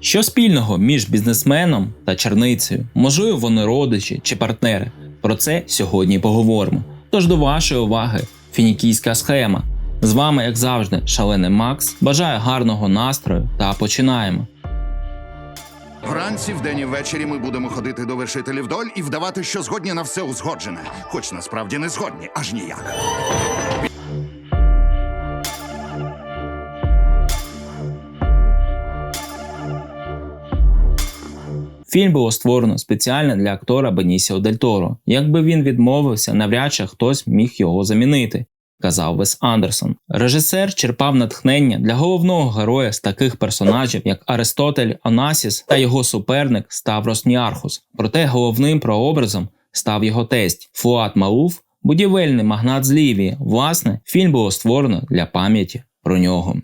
Що спільного між бізнесменом та черницею? Можливо, вони родичі чи партнери. Про це сьогодні поговоримо. Тож до вашої уваги фінікійська схема. З вами, як завжди, шалений Макс. Бажаю гарного настрою та починаємо. Вранці, вдень і ввечері ми будемо ходити до вершителів доль і вдавати, що згодні на все узгоджене, хоч насправді не згодні, аж ніяк. Фільм було створено спеціально для актора Бенісіо Дель Торо. Якби він відмовився, навряд чи хтось міг його замінити. Казав Вес Андерсон. Режисер черпав натхнення для головного героя з таких персонажів, як Аристотель Онасіс та його суперник Ставрос Ніархус. Проте головним прообразом став його тесть Фуат Мауф, будівельний магнат з Лівії. Власне, фільм було створено для пам'яті про нього.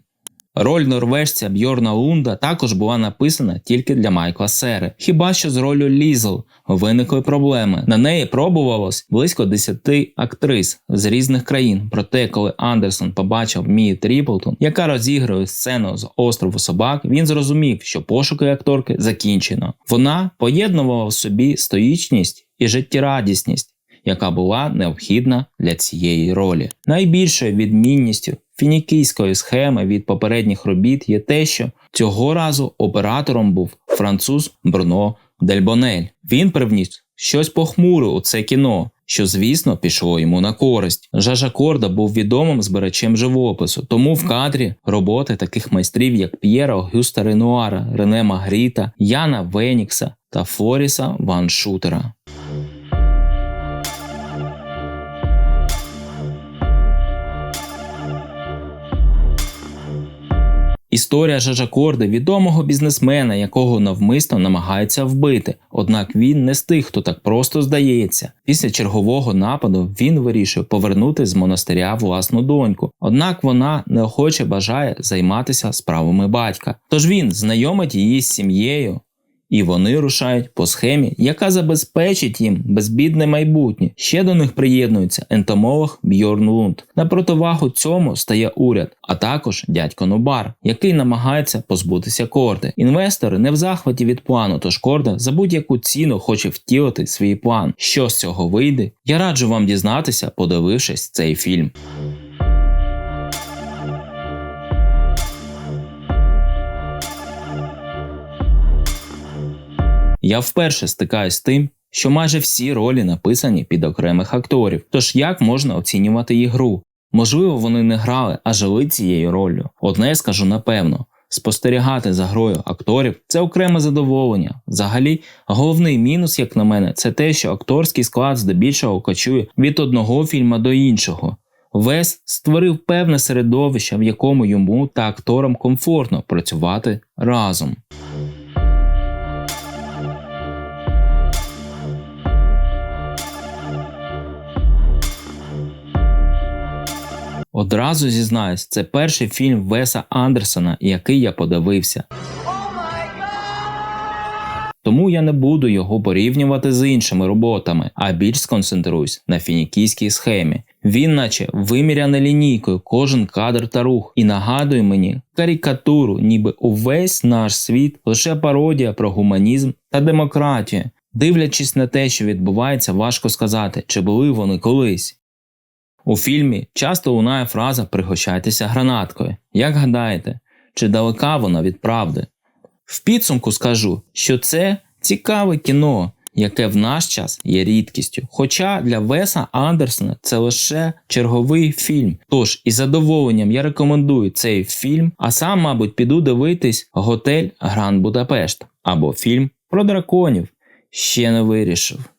Роль норвежця Бьорна Лунда також була написана тільки для Майкла Сери. Хіба що з ролью Лізл виникли проблеми. На неї пробувалось близько 10 актрис з різних країн. Проте, коли Андерсон побачив Мії Тріплтон, яка розігрує сцену з острову собак, він зрозумів, що пошуки акторки закінчено. Вона поєднувала в собі стоїчність і життєрадісність. Яка була необхідна для цієї ролі. Найбільшою відмінністю фінікійської схеми від попередніх робіт є те, що цього разу оператором був француз Бруно Дельбонель. Він привніс щось похмуре у це кіно, що, звісно, пішло йому на користь. Жажа Корда був відомим збирачем живопису, тому в кадрі роботи таких майстрів, як П'єра Огюста Ренуара, Рене Магріта, Яна Венікса та Флоріса Ван Шутера. Історія Жажакорди відомого бізнесмена, якого навмисно намагаються вбити. Однак він не з тих, хто так просто здається. Після чергового нападу він вирішив повернути з монастиря власну доньку. Однак вона неохоче бажає займатися справами батька. Тож він знайомить її з сім'єю. І вони рушають по схемі, яка забезпечить їм безбідне майбутнє. Ще до них приєднується ентомолог Бьорн Лунд. На противагу цьому стає уряд, а також дядько Нубар, який намагається позбутися корди. Інвестори не в захваті від плану, тож корда за будь-яку ціну хоче втілити свій план. Що з цього вийде? Я раджу вам дізнатися, подивившись цей фільм. Я вперше стикаюсь з тим, що майже всі ролі написані під окремих акторів. Тож як можна оцінювати їх гру? Можливо, вони не грали, а жили цією роллю. Одне скажу напевно. Спостерігати за грою акторів це окреме задоволення. Взагалі, головний мінус, як на мене, це те, що акторський склад здебільшого кочує від одного фільму до іншого. Вес створив певне середовище, в якому йому та акторам комфортно працювати разом. Одразу зізнаюсь, це перший фільм Веса Андерсона, який я подивився. Тому я не буду його порівнювати з іншими роботами, а більш сконцентруюсь на фінікійській схемі. Він, наче виміряне лінійкою кожен кадр та рух, і нагадує мені карикатуру, ніби увесь наш світ лише пародія про гуманізм та демократію. Дивлячись на те, що відбувається, важко сказати, чи були вони колись. У фільмі часто лунає фраза Пригощайтеся гранаткою. Як гадаєте, чи далека вона від правди? В підсумку скажу, що це цікаве кіно, яке в наш час є рідкістю. Хоча для Веса Андерсона це лише черговий фільм. Тож із задоволенням я рекомендую цей фільм, а сам, мабуть, піду дивитись Готель Гранд Будапешт або фільм про драконів. Ще не вирішив.